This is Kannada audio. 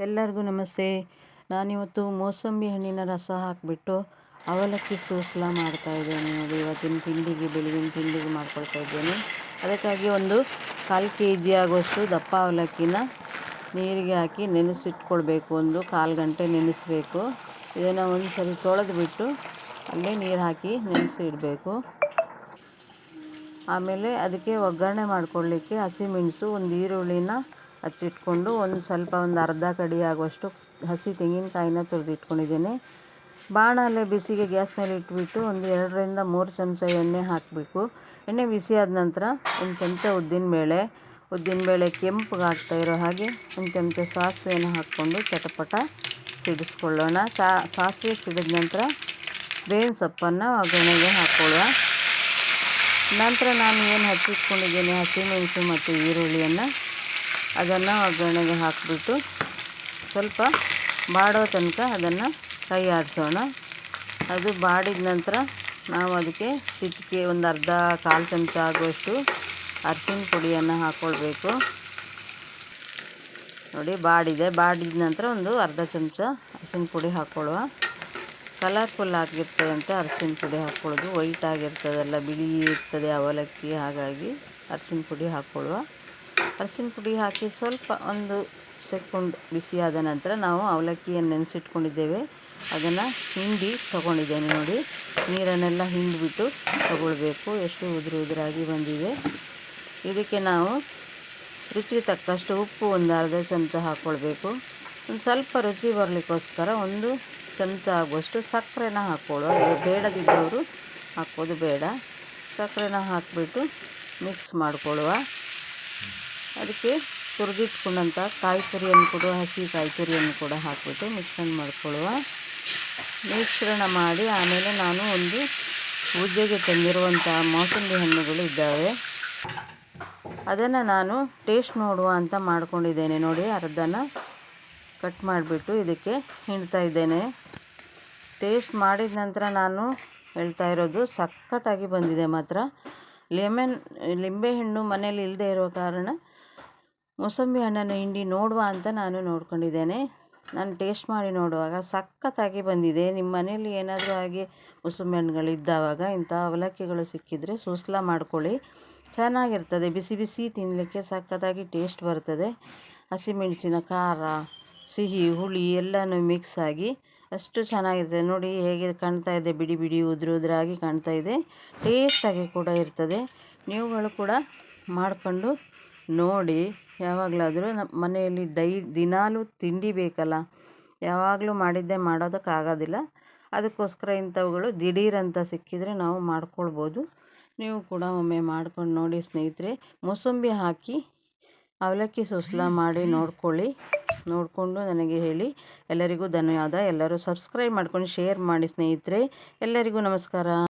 ಎಲ್ಲರಿಗೂ ನಮಸ್ತೆ. ನಾನಿವತ್ತು ಮೋಸಂಬಿ ಹಣ್ಣಿನ ರಸ ಹಾಕಿಬಿಟ್ಟು ಅವಲಕ್ಕಿ ಸೂಸ್ಲ ಮಾಡ್ತಾ ಇದ್ದೇನೆ ನೋಡಿ. ಇವತ್ತಿನ ತಿಂಡಿಗೆ, ಬೆಳಗಿನ ತಿಂಡಿಗೆ ಮಾಡ್ಕೊಳ್ತಾ ಇದ್ದೇನೆ. ಅದಕ್ಕಾಗಿ ಒಂದು ಕಾಲು ಕೆ ಜಿ ಆಗುವಷ್ಟು ದಪ್ಪ ಅವಲಕ್ಕಿನ ನೀರಿಗೆ ಹಾಕಿ ನೆನೆಸಿಟ್ಕೊಳ್ಬೇಕು. ಒಂದು ಕಾಲು ಗಂಟೆ ನೆನೆಸಬೇಕು. ಇದನ್ನು ಒಂದು ಸರಿ ತೊಳೆದು ಬಿಟ್ಟು ಅಲ್ಲೇ ನೀರು ಹಾಕಿ ನೆನೆಸಿ ಇಡಬೇಕು ಆಮೇಲೆ ಅದಕ್ಕೆ ಒಗ್ಗರಣೆ ಮಾಡ್ಕೊಳ್ಳಿಕ್ಕೆ ಹಸಿಮೆಣಸು ಒಂದು ಈರುಳ್ಳಿನ ಹಚ್ಚಿಟ್ಕೊಂಡು ಒಂದು ಸ್ವಲ್ಪ ಒಂದು ಅರ್ಧ ಕಡಿ ಆಗುವಷ್ಟು ಹಸಿ ತೆಂಗಿನಕಾಯಿನ ತುರಿದಿಟ್ಕೊಂಡಿದ್ದೀನಿ. ಬಾಣಲೆ ಬಿಸಿಗೆ ಗ್ಯಾಸ್ ಮೇಲೆ ಇಟ್ಬಿಟ್ಟು ಒಂದು ಎರಡರಿಂದ ಮೂರು ಚಮಚ ಎಣ್ಣೆ ಹಾಕಬೇಕು. ಎಣ್ಣೆ ಬಿಸಿ ಆದ ನಂತರ ಒಂದು ಚಮಚ ಉದ್ದಿನ ಬೇಳೆ ಕೆಂಪಗಾಗ್ತಾ ಇರೋ ಹಾಗೆ ಒಂದು ಚಮಚ ಸಾಸಿವೆಯನ್ನು ಹಾಕ್ಕೊಂಡು ಚಟಪಟ ಸಿಡಿಸ್ಕೊಳ್ಳೋಣ. ಸಾ, ಸಾಸಿವೆ ಸಿಡಿದ ನಂತರ ಬೇವಿನ ಸೊಪ್ಪನ್ನು ಒಗ್ಗರಣೆಗೆ ಹಾಕ್ಕೊಳ್ಳುವ ನಂತರ ನಾನು ಏನು ಹಚ್ಚಿಟ್ಕೊಂಡಿದ್ದೀನಿ, ಹಸಿಮೆಣಸು ಮತ್ತು ಈರುಳ್ಳಿಯನ್ನು ಅದನ್ನು ಒಗ್ಗರಣೆಗೆ ಹಾಕಿಬಿಟ್ಟು ಸ್ವಲ್ಪ ಬಾಡೋ ತನಕ ಅದನ್ನು ಕೈ ಆಡಿಸೋಣ ಅದು ಬಾಡಿದ ನಂತರ ನಾವು ಅದಕ್ಕೆ ಚಿಟಿಕೆ ಒಂದು ಅರ್ಧ ಕಾಲು ಚಮಚ ಆಗುವಷ್ಟು ಅರಿಶಿನ ಪುಡಿಯನ್ನು ಹಾಕ್ಕೊಳ್ಬೇಕು ನೋಡಿ ಬಾಡಿದೆ. ಬಾಡಿದ ನಂತರ ಒಂದು ಅರ್ಧ ಚಮಚ ಅರಿಶಿನ ಪುಡಿ ಹಾಕ್ಕೊಳ್ಳುವ. ಕಲರ್ಫುಲ್ ಆಗಿರ್ತದೆ ಅಂತ ಅರಿಶಿನ ಪುಡಿ ಹಾಕ್ಕೊಳ್ಳೋದು. ವೈಟ್ ಆಗಿರ್ತದಲ್ಲ, ಬಿಳಿ ಇರ್ತದೆ, ಅವಲಕ್ಕಿ, ಹಾಗಾಗಿ ಅರಿಶಿನ ಪುಡಿ ಹಾಕ್ಕೊಳ್ಳುವ. ಅರಿಶಿನ ಪುಡಿ ಹಾಕಿ ಸ್ವಲ್ಪ ಒಂದು ಸೆಕೆಂಡ್ ಬಿಸಿಯಾದ ನಂತರ ನಾವು ಅವಲಕ್ಕಿಯನ್ನು ನೆನೆಸಿಟ್ಕೊಂಡಿದ್ದೇವೆ. ಅದನ್ನು ಹಿಂಡಿ ತಗೊಂಡಿದ್ದೇನೆ ನೋಡಿ. ನೀರನ್ನೆಲ್ಲ ಹಿಂಡಿಬಿಟ್ಟು ತಗೊಳ್ಬೇಕು. ಎಷ್ಟು ಉದುರು ಉದುರಾಗಿ ಬಂದಿದೆ. ಇದಕ್ಕೆ ನಾವು ರುಚಿ ತಕ್ಕಷ್ಟು ಉಪ್ಪು ಒಂದು ಅರ್ಧ ಚಮಚ ಹಾಕ್ಕೊಳ್ಬೇಕು ಒಂದು ಸ್ವಲ್ಪ ರುಚಿ ಬರಲಿಕ್ಕೋಸ್ಕರ ಒಂದು ಚಮಚ ಆಗುವಷ್ಟು ಸಕ್ಕರೆನ ಹಾಕ್ಕೊಳ್ಳುವ ಬೇಡದಿದ್ದವರು ಹಾಕೋದು ಬೇಡ. ಸಕ್ಕರೆನ ಹಾಕಿಬಿಟ್ಟು ಮಿಕ್ಸ್ ಮಾಡಿಕೊಳ್ಳುವ. ಅದಕ್ಕೆ ತುರಿದಿಟ್ಕೊಂಡಂಥ ಕಾಯಿ ತುರಿಯನ್ನು ಕೂಡ, ಹಸಿ ಕಾಯಿ ತುರಿಯನ್ನು ಕೂಡ ಹಾಕಿಬಿಟ್ಟು ಮಿಶ್ರಣ ಮಾಡಿಕೊಳ್ಳುವ ಮಿಶ್ರಣ ಮಾಡಿ ಆಮೇಲೆ ನಾನು ಒಂದು ಪೂಜೆಗೆ ತಂದಿರುವಂಥ ಮೋಸಂಬಿ ಹಣ್ಣುಗಳು ಇದ್ದಾವೆ. ಅದನ್ನು ನಾನು ಟೇಸ್ಟ್ ನೋಡುವ ಅಂತ ಮಾಡ್ಕೊಂಡಿದ್ದೇನೆ ನೋಡಿ, ಅರ್ಧನ ಕಟ್ ಮಾಡಿಬಿಟ್ಟು ಇದಕ್ಕೆ ಹಿಂಡ್ತಾ ಇದ್ದೇನೆ. ಟೇಸ್ಟ್ ಮಾಡಿದ ನಂತರ ನಾನು ಹೇಳ್ತಾ ಇರೋದು ಸಖತ್ತಾಗಿ ಬಂದಿದೆ ಮಾತ್ರ. ಲೆಮನ್ ಲಿಂಬೆಹಣ್ಣು ಮನೇಲಿ ಇಲ್ಲದೆ ಇರೋ ಕಾರಣ ಮೂಸಂಬಿ ಹಣ್ಣನ್ನು ಹಿಂಡಿ ನೋಡುವ ಅಂತ ನಾನು ನೋಡ್ಕೊಂಡಿದ್ದೇನೆ. ನಾನು ಟೇಸ್ಟ್ ಮಾಡಿ ನೋಡುವಾಗ ಸಖತ್ತಾಗಿ ಬಂದಿದೆ. ನಿಮ್ಮ ಮನೇಲಿ ಏನಾದರೂ ಹಾಗೆ ಮೂಸಂಬಿ ಹಣ್ಣುಗಳಿದ್ದಾವಾಗ ಇಂಥ ಅವಲಕ್ಕಿಗಳು ಸಿಕ್ಕಿದರೆ ಸೂಸ್ಲ ಮಾಡ್ಕೊಳ್ಳಿ. ಚೆನ್ನಾಗಿರ್ತದೆ. ಬಿಸಿ ಬಿಸಿ ತಿನ್ನಲಿಕ್ಕೆ ಸಖತ್ತಾಗಿ ಟೇಸ್ಟ್ ಬರ್ತದೆ. ಹಸಿಮೆಣಸಿನ ಖಾರ, ಸಿಹಿ, ಹುಳಿ ಎಲ್ಲನೂ ಮಿಕ್ಸ್ ಆಗಿ ಅಷ್ಟು ಚೆನ್ನಾಗಿರ್ತದೆ. ನೋಡಿ ಹೇಗೆ ಕಾಣ್ತಾ ಇದೆ. ಬಿಡಿ ಬಿಡಿ ಉದುರು ಉದುರಾಗಿ ಕಾಣ್ತಾ ಇದೆ. ಟೇಸ್ಟಾಗಿ ಕೂಡ ಇರ್ತದೆ. ನೀವುಗಳು ಕೂಡ ಮಾಡಿಕೊಂಡು ನೋಡಿ. ಯಾವಾಗಲಾದರೂ ನಮ್ಮ ಮನೆಯಲ್ಲಿ ಡೈ, ದಿನಾಲೂ ತಿಂಡಿ ಬೇಕಲ್ಲ, ಯಾವಾಗಲೂ ಮಾಡಿದ್ದೇ ಮಾಡೋದಕ್ಕಾಗೋದಿಲ್ಲ. ಅದಕ್ಕೋಸ್ಕರ ಇಂಥವುಗಳು ದಿಢೀರಂತ ಸಿಕ್ಕಿದರೆ ನಾವು ಮಾಡ್ಕೊಳ್ಬೋದು. ನೀವು ಕೂಡ ಒಮ್ಮೆ ಮಾಡ್ಕೊಂಡು ನೋಡಿ ಸ್ನೇಹಿತರೆ, ಮೂಸಂಬಿ ಹಾಕಿ ಅವಲಕ್ಕಿ ಸುಸ್ಲ ಮಾಡಿ ನೋಡ್ಕೊಳ್ಳಿ. ನೋಡಿಕೊಂಡು ನನಗೆ ಹೇಳಿ. ಎಲ್ಲರಿಗೂ ಧನ್ಯವಾದ. ಎಲ್ಲರೂ ಸಬ್ಸ್ಕ್ರೈಬ್ ಮಾಡ್ಕೊಂಡು ಶೇರ್ ಮಾಡಿ ಸ್ನೇಹಿತರೆ. ಎಲ್ಲರಿಗೂ ನಮಸ್ಕಾರ.